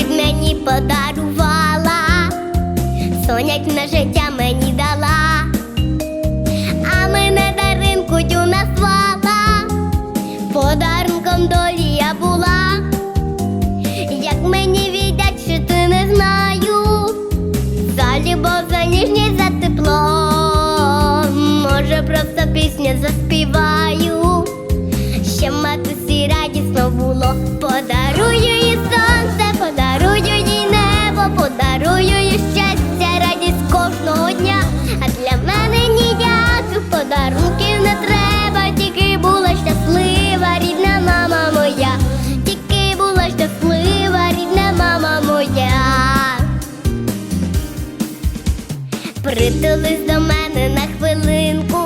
світ мені подарувала, сонячне життя мені дала, а мене даринкою назвала, подарунком долі я була. Як мені віддячити, не знаю, за любов, за ніжність, за тепло, може просто пісню заспіваю, Притулись до мене на хвилинку,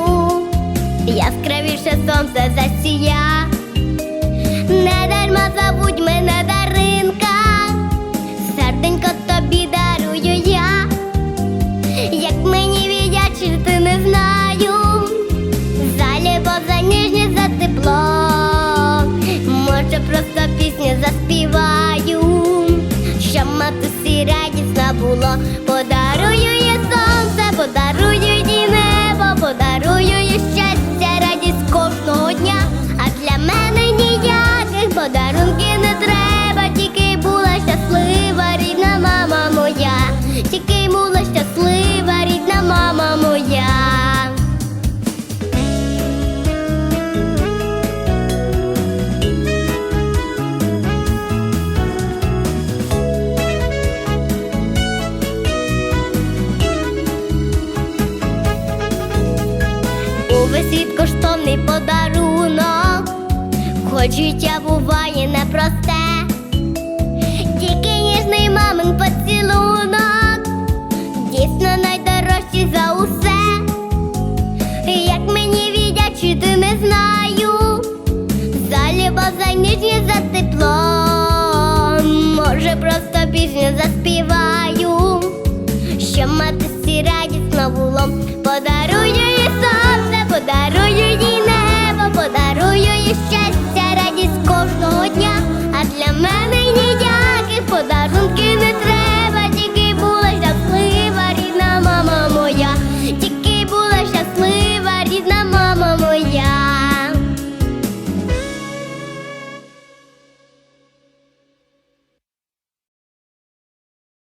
яскравіше сонце засія. Не дарма забудь мене даринка, серденько тобі дарую я, як мені віддячити, не знаю, за любов, за ніжність, за тепло, може просто пісню заспіваю, що матусі радісно було, подарую їй сонце, подарую їй небо, подарую їй щастя, радість кожного дня. А для мене ніяких подарунків не треба, тільки була щаслива, рідна мама моя, тільки Увесь світ коштовний подарунок, хоч життя буває непросте, тільки ніжний мамин поцілунок, дійсно найдорожчий за усе. Як мені віддячити, не знаю, за любов, за ніжність, за тепло, може просто пісню заспіваю що матусі радісно було. Сонце, подарую їй небо, подарую їй щастя, радість кожного дня, а для мене ніяких подарунків.